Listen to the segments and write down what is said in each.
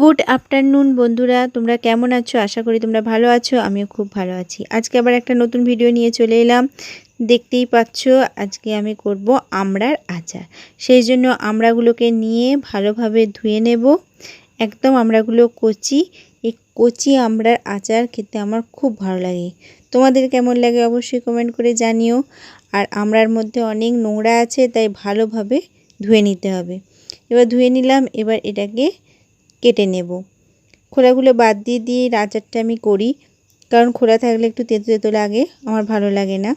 Good afternoon বন্ধুরা, তোমরা কেমন আছো? আশা করি তোমরা ভালো আছো, আমিও খুব ভালো আছি। আজকে আবার একটা নতুন ভিডিও নিয়ে চলে এলাম। দেখতেই পাচ্ছ, আজকে আমি করব আমড়ার আচার। সেই জন্য আমড়াগুলোকে নিয়ে ভালোভাবে ধুয়ে নেব। একদম আমড়াগুলো কচি, এই কচি আমড়ার আচার খেতে আমার খুব ভালো লাগে। তোমাদের কেমন লাগে অবশ্যই কমেন্ট করে জানিও। আর আমড়ার মধ্যে অনেক নোংরা আছে, তাই ভালোভাবে ধুয়ে নিতে হবে। এবার ধুয়ে নিলাম, এবার এটাকে কেটে নেব। খোলাগুলো বাদ দিয়ে দিয়ে আচারটা আমি করি। কারণ খোলা থাকলে একটু তেতো তেতো লাগে, আমার ভালো লাগে না।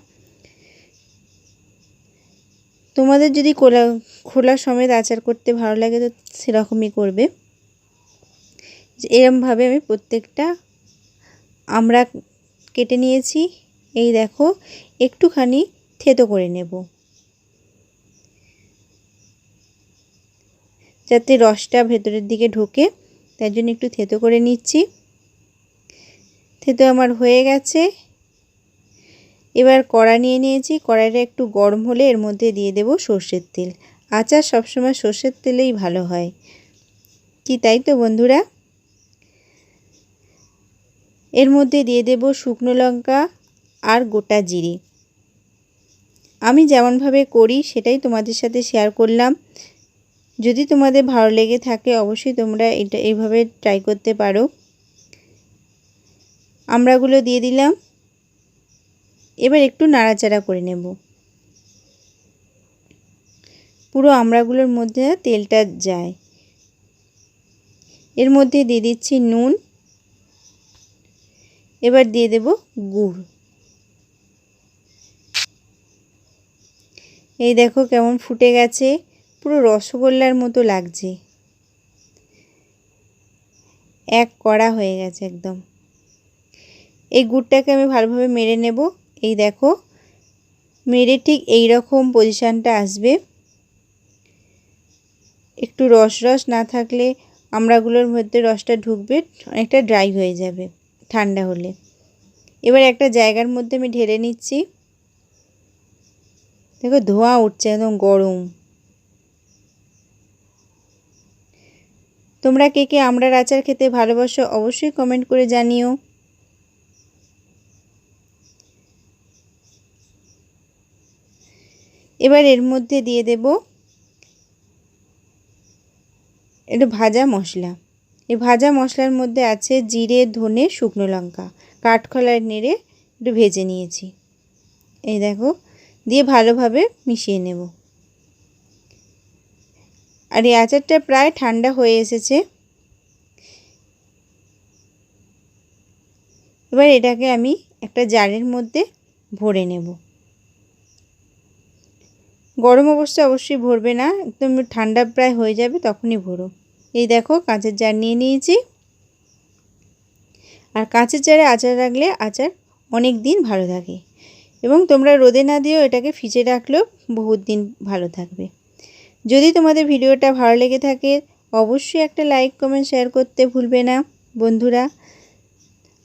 তোমাদের যদি খোলা খোলা সমেত আচার করতে ভালো লাগে, তো সেরকমই করবে। এরমভাবে আমি প্রত্যেকটা আমরা কেটে নিয়েছি। এই দেখো, একটুখানি থেতো করে নেব। যাতে রসটা ভেতরের দিকে ঢোকে, তার জন্য একটু থেতো করে নিচ্ছি। থেতো আমার হয়ে গেছে। এবার কড়া নিয়ে নিয়েছি। কড়াইটা একটু গরম হলে এর মধ্যে দিয়ে দেব সর্ষের তেল। আচার সবসময় সর্ষের তেলেই ভালো হয়। কি তাই তো বন্ধুরা? এর মধ্যে দিয়ে দেব শুকনো লঙ্কা আর গোটা জিরে। আমি যেমনভাবে করি, সেটাই তোমাদের সাথে শেয়ার করলাম। যদি তোমাদের ভালো লেগে থাকে, অবশ্যই তোমরা এটা এইভাবে ট্রাই করতে পারো। আমড়াগুলো দিয়ে দিলাম। এবার একটু নাড়াচাড়া করে নেব। পুরো আমড়াগুলোর মধ্যে তেলটা যায়। এর মধ্যে দিয়ে দিচ্ছি নুন। এবার দিয়ে দেব গুড়। এই দেখো কেমন ফুটে গেছে। পুরো রসগোল্লার মতো লাগছে। এক কড়া হয়ে গেছে একদম। এই গুড়টাকে আমি ভালোভাবে মেরে নেব। এই দেখো, মেরে ঠিক এই রকম পজিশানটা আসবে। একটু রস রস না থাকলে আমড়াগুলোর মধ্যে রসটা ঢুকবে, অনেকটা ড্রাই হয়ে যাবে ঠান্ডা হলে। এবার একটা জায়গার মধ্যে আমি ঢেলে নিচ্ছি। দেখো ধোঁয়া উঠছে একদম গরম। তোমরা কে কে আমড়ার আচার খেতে ভালোবাসো অবশ্যই কমেন্ট করে জানিও। এবার এর মধ্যে দিয়ে দেব একটু ভাজা মশলা। এই ভাজা মশলার মধ্যে আছে জিরে, ধনে, শুকনো লঙ্কা। কাঠখোলার নেড়ে একটু ভেজে নিয়েছি। এই দেখো, দিয়ে ভালোভাবে মিশিয়ে নেব। আর এই আচারটা প্রায় ঠান্ডা হয়ে এসেছে। এবার এটাকে আমি একটা জারের মধ্যে ভরে নেব। গরম অবস্থায় অবশ্যই ভরবে না, একদম ঠান্ডা প্রায় হয়ে যাবে তখনই ভরো। এই দেখো কাঁচের জার নিয়ে নিয়েছি। আর কাঁচের জারে আচার রাখলে আচার অনেক দিন ভালো থাকে এবং তোমরা রোদে না দিয়েও এটাকে ফ্রিজে রাখলেও বহুত দিন ভালো থাকবে। যদি তোমাদের ভিডিওটা ভালো লেগে থাকে, অবশ্যই একটা লাইক কমেন্ট শেয়ার করতে ভুলবে না, বন্ধুরা।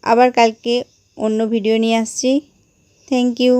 আবার কালকে অন্য ভিডিও নিয়ে আসছি। Thank you